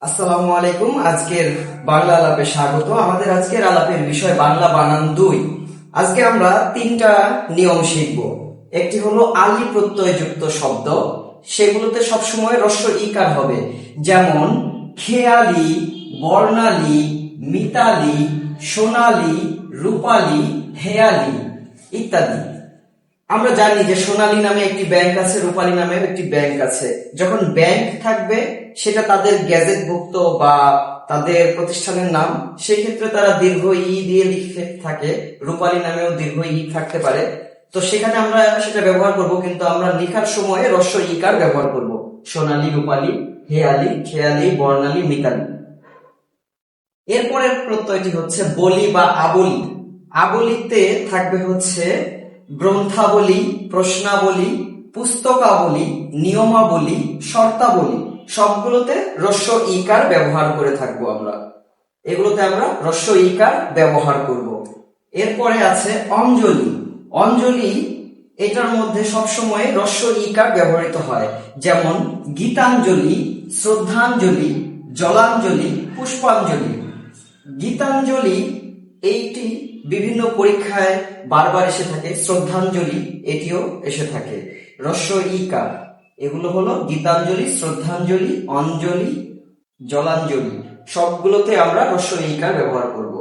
আসসালামু আলাইকুম, আজকের বাংলা আলাপে স্বাগত। আমাদের আজকের আলাপের বিষয় বাংলা বানান দুই। আজকে আমরা তিনটা নিয়ম শিখব। একটি হলো আলি প্রত্যয়যুক্ত শব্দ। সেগুলোতে সবসময় রস্য ইকার হবে। যেমন, খেয়ালি, বর্ণালী, মিতালি, সোনালি, রূপালী, হেয়ালি ইত্যাদি। আমরা জানি যে সোনালী নামে একটি ব্যাংক আছে, রূপালী নামেও একটি ব্যাংক আছে। যখন ব্যাংক থাকবে, সেটা তাদের গ্যাজেটভুক্ত বা তাদের প্রতিষ্ঠানের নাম, সেক্ষেত্রে তারা দীর্ঘ ই দিয়ে লিখে থাকে, রূপালী নামেও দীর্ঘ ই থাকতে পারে। তো সেখানে আমরা সেটা ব্যবহার করব, কিন্তু আমরা লেখার সময় রস্য ইকার ব্যবহার করব? সোনালী, রূপালী, হেয়ালি, খেয়ালি, বর্ণালী, মিতালি। এরপরের প্রত্যয়টি হচ্ছে বলি বা আবলি। আবলিতে থাকবে হচ্ছে গ্রন্থাবলী, প্রশ্নাবলী, পুস্তকাবলী, নিয়মাবলী, শর্তাবলী, সবগুলোতে রস্য ইকার ব্যবহার করে থাকব আমরা। এগুলোতে আমরা রস্য ইকার ব্যবহার করব। এরপরে আছে অঞ্জলি। অঞ্জলি, এটার মধ্যে সবসময় রস্য ইকার ব্যবহৃত হয়। যেমন গীতাঞ্জলি, শ্রদ্ধাঞ্জলি, জলাঞ্জলি, পুষ্পাঞ্জলি। গীতাঞ্জলি এইটি বিভিন্ন পরীক্ষায় বারবার এসে থাকে, শ্রদ্ধাঞ্জলি এটিও এসে থাকে। রস্য ইকা এগুলো হলো গীতাঞ্জলি, শ্রদ্ধাঞ্জলি, অঞ্জলি, জলাঞ্জলি। সবগুলোতে আমরা রস্য ইকার ব্যবহার করব।